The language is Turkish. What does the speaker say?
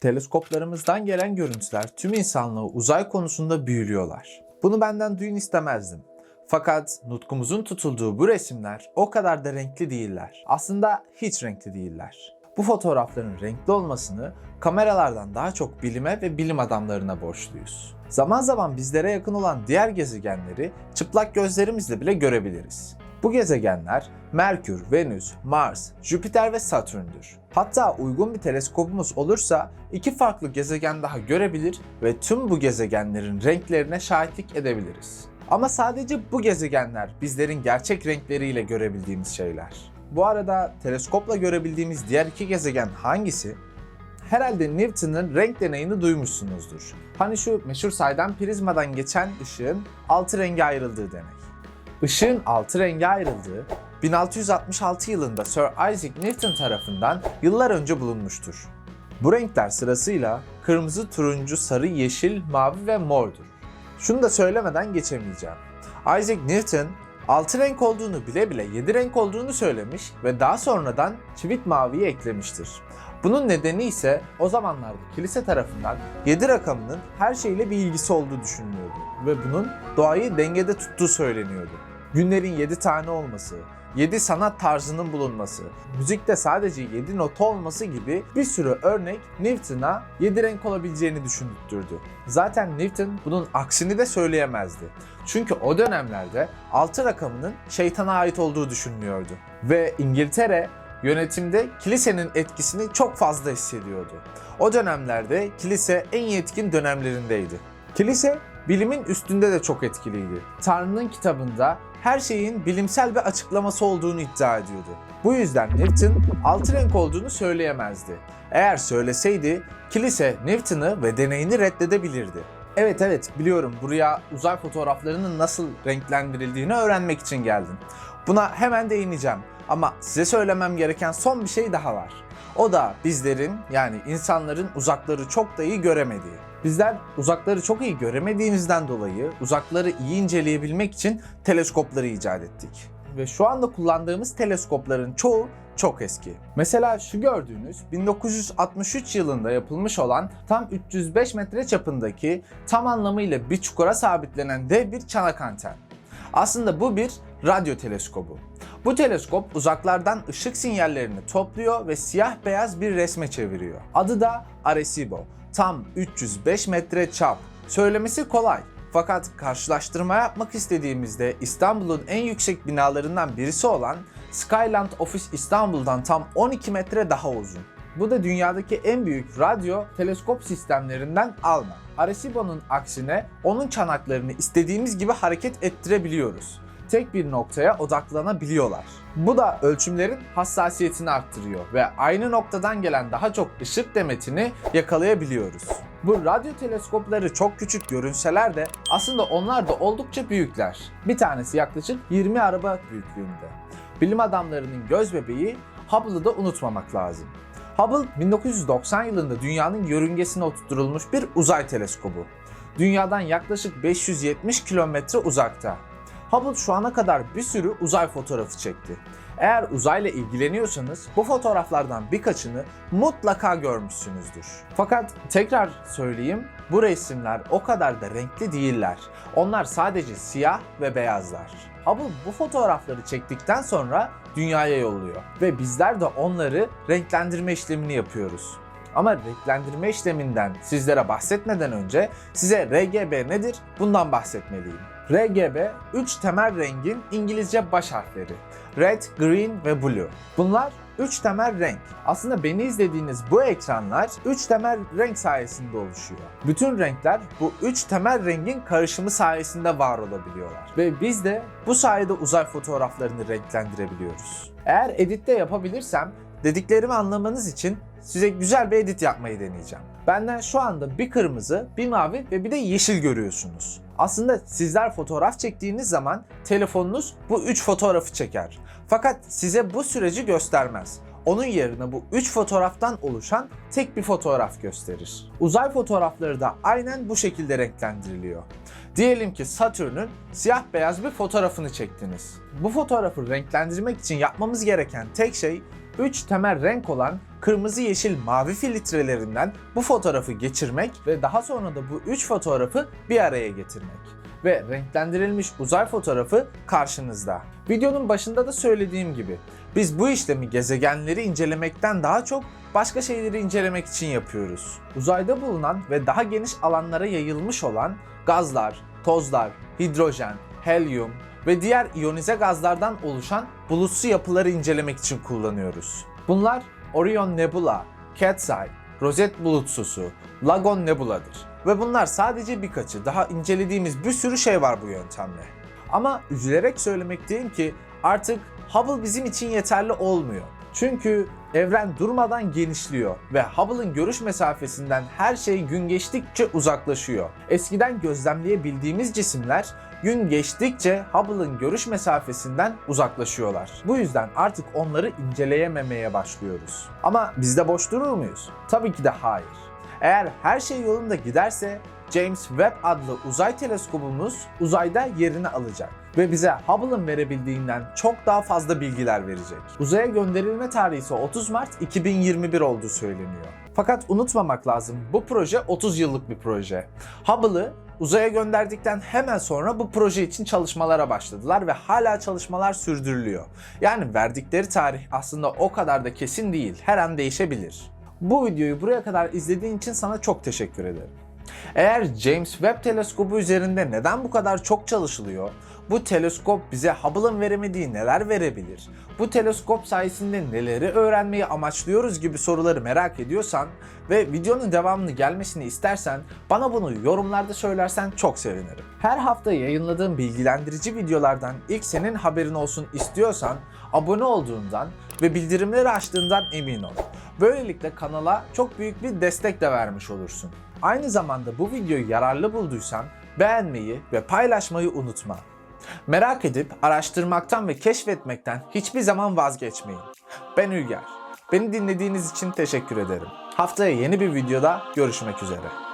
Teleskoplarımızdan gelen görüntüler tüm insanlığı uzay konusunda büyülüyorlar. Bunu benden duyun istemezdim. Fakat nutkumuzun tutulduğu bu resimler o kadar da renkli değiller. Aslında hiç renkli değiller. Bu fotoğrafların renkli olmasını kameralardan daha çok bilime ve bilim adamlarına borçluyuz. Zaman zaman bizlere yakın olan diğer gezegenleri çıplak gözlerimizle bile görebiliriz. Bu gezegenler Merkür, Venüs, Mars, Jüpiter ve Satürn'dür. Hatta uygun bir teleskopumuz olursa iki farklı gezegen daha görebilir ve tüm bu gezegenlerin renklerine şahitlik edebiliriz. Ama sadece bu gezegenler bizlerin gerçek renkleriyle görebildiğimiz şeyler. Bu arada teleskopla görebildiğimiz diğer iki gezegen hangisi? Herhalde Newton'un renk deneyini duymuşsunuzdur. Hani şu meşhur saydam prizmadan geçen ışığın altı renge ayrıldığı deney. Işığın altı renge ayrıldığı 1666 yılında Sir Isaac Newton tarafından yıllar önce bulunmuştur. Bu renkler sırasıyla kırmızı, turuncu, sarı, yeşil, mavi ve mordur. Şunu da söylemeden geçemeyeceğim. Isaac Newton 6 renk olduğunu bile bile 7 renk olduğunu söylemiş ve daha sonradan çivit maviyi eklemiştir. Bunun nedeni ise o zamanlarda kilise tarafından 7 rakamının her şeyle bir ilgisi olduğu düşünülüyordu ve bunun doğayı dengede tuttuğu söyleniyordu. Günlerin 7 tane olması, 7 sanat tarzının bulunması, müzikte sadece 7 nota olması gibi bir sürü örnek Newton'a 7 renk olabileceğini düşündürtürdü. Zaten Newton bunun aksini de söyleyemezdi. Çünkü o dönemlerde 6 rakamının şeytana ait olduğu düşünülüyordu. Ve İngiltere yönetimde kilisenin etkisini çok fazla hissediyordu. O dönemlerde kilise en yetkin dönemlerindeydi. Kilise bilimin üstünde de çok etkiliydi. Tanrı'nın kitabında her şeyin bilimsel bir açıklaması olduğunu iddia ediyordu. Bu yüzden Newton altı renk olduğunu söyleyemezdi. Eğer söyleseydi kilise Newton'ı ve deneyini reddedebilirdi. Evet evet biliyorum buraya uzay fotoğraflarının nasıl renklendirildiğini öğrenmek için geldim. Buna hemen değineceğim ama size söylemem gereken son bir şey daha var. O da bizlerin yani insanların uzakları çok da iyi göremediği. Bizler uzakları çok iyi göremediğimizden dolayı uzakları iyi inceleyebilmek için teleskopları icat ettik. Ve şu anda kullandığımız teleskopların çoğu çok eski. Mesela şu gördüğünüz 1963 yılında yapılmış olan tam 305 metre çapındaki tam anlamıyla bir çukura sabitlenen dev bir çanak anten. Aslında bu bir radyo teleskobu. Bu teleskop uzaklardan ışık sinyallerini topluyor ve siyah beyaz bir resme çeviriyor. Adı da Arecibo. Tam 305 metre çap. Söylemesi kolay. Fakat karşılaştırma yapmak istediğimizde İstanbul'un en yüksek binalarından birisi olan Skyland Office İstanbul'dan tam 12 metre daha uzun. Bu da dünyadaki en büyük radyo teleskop sistemlerinden alma. Arecibo'nun aksine onun çanaklarını istediğimiz gibi hareket ettirebiliyoruz. Tek bir noktaya odaklanabiliyorlar. Bu da ölçümlerin hassasiyetini arttırıyor ve aynı noktadan gelen daha çok ışık demetini yakalayabiliyoruz. Bu radyo teleskopları çok küçük görünseler de aslında onlar da oldukça büyükler. Bir tanesi yaklaşık 20 araba büyüklüğünde. Bilim adamlarının göz bebeği Hubble'ı da unutmamak lazım. Hubble 1990 yılında dünyanın yörüngesine oturtulmuş bir uzay teleskobu. Dünyadan yaklaşık 570 kilometre uzakta. Hubble şu ana kadar bir sürü uzay fotoğrafı çekti. Eğer uzayla ilgileniyorsanız bu fotoğraflardan birkaçını mutlaka görmüşsünüzdür. Fakat tekrar söyleyeyim bu resimler o kadar da renkli değiller. Onlar sadece siyah ve beyazlar. Hubble bu fotoğrafları çektikten sonra dünyaya yolluyor ve bizler de onları renklendirme işlemini yapıyoruz. Ama renklendirme işleminden sizlere bahsetmeden önce size RGB nedir bundan bahsetmeliyim. RGB 3 temel rengin İngilizce baş harfleri. Red, Green ve Blue. Bunlar 3 temel renk. Aslında beni izlediğiniz bu ekranlar 3 temel renk sayesinde oluşuyor. Bütün renkler bu 3 temel rengin karışımı sayesinde var olabiliyorlar. Ve biz de bu sayede uzay fotoğraflarını renklendirebiliyoruz. Eğer editte yapabilirsem dediklerimi anlamanız için size güzel bir edit yapmayı deneyeceğim. Benden şu anda bir kırmızı, bir mavi ve bir de yeşil görüyorsunuz. Aslında sizler fotoğraf çektiğiniz zaman telefonunuz bu 3 fotoğrafı çeker. Fakat size bu süreci göstermez. Onun yerine bu 3 fotoğraftan oluşan tek bir fotoğraf gösterir. Uzay fotoğrafları da aynen bu şekilde renklendiriliyor. Diyelim ki Satürn'ün siyah beyaz bir fotoğrafını çektiniz. Bu fotoğrafı renklendirmek için yapmamız gereken tek şey 3 temel renk olan kırmızı, yeşil, mavi filtrelerinden bu fotoğrafı geçirmek ve daha sonra da bu üç fotoğrafı bir araya getirmek. Ve renklendirilmiş uzay fotoğrafı karşınızda. Videonun başında da söylediğim gibi biz bu işlemi gezegenleri incelemekten daha çok başka şeyleri incelemek için yapıyoruz. Uzayda bulunan ve daha geniş alanlara yayılmış olan gazlar, tozlar, hidrojen, helyum ve diğer iyonize gazlardan oluşan bulutsu yapıları incelemek için kullanıyoruz. Bunlar Orion Nebula, Cat's Eye, Rozet bulutsusu, Lagon Nebula'dır. Ve bunlar sadece birkaçı. Daha incelediğimiz bir sürü şey var bu yöntemle. Ama üzülerek söylemekteyim ki artık Hubble bizim için yeterli olmuyor. Çünkü evren durmadan genişliyor ve Hubble'ın görüş mesafesinden her şey gün geçtikçe uzaklaşıyor. Eskiden gözlemleyebildiğimiz cisimler gün geçtikçe Hubble'ın görüş mesafesinden uzaklaşıyorlar. Bu yüzden artık onları inceleyememeye başlıyoruz. Ama biz de boş durur muyuz? Tabii ki de hayır. Eğer her şey yolunda giderse James Webb adlı uzay teleskobumuz uzayda yerini alacak ve bize Hubble'ın verebildiğinden çok daha fazla bilgiler verecek. Uzaya gönderilme tarihi ise 30 Mart 2021 olduğu söyleniyor. Fakat unutmamak lazım bu proje 30 yıllık bir proje. Hubble'ı uzaya gönderdikten hemen sonra bu proje için çalışmalara başladılar ve hala çalışmalar sürdürülüyor. Yani verdikleri tarih aslında o kadar da kesin değil, her an değişebilir. Bu videoyu buraya kadar izlediğin için sana çok teşekkür ederim. Eğer James Webb teleskobu üzerinde neden bu kadar çok çalışılıyor? Bu teleskop bize Hubble'ın veremediği neler verebilir? Bu teleskop sayesinde neleri öğrenmeyi amaçlıyoruz gibi soruları merak ediyorsan ve videonun devamını gelmesini istersen bana bunu yorumlarda söylersen çok sevinirim. Her hafta yayınladığım bilgilendirici videolardan ilk senin haberin olsun istiyorsan abone olduğundan ve bildirimleri açtığından emin ol. Böylelikle kanala çok büyük bir destek de vermiş olursun. Aynı zamanda bu videoyu yararlı bulduysan beğenmeyi ve paylaşmayı unutma. Merak edip araştırmaktan ve keşfetmekten hiçbir zaman vazgeçmeyin. Ben Ülger. Beni dinlediğiniz için teşekkür ederim. Haftaya yeni bir videoda görüşmek üzere.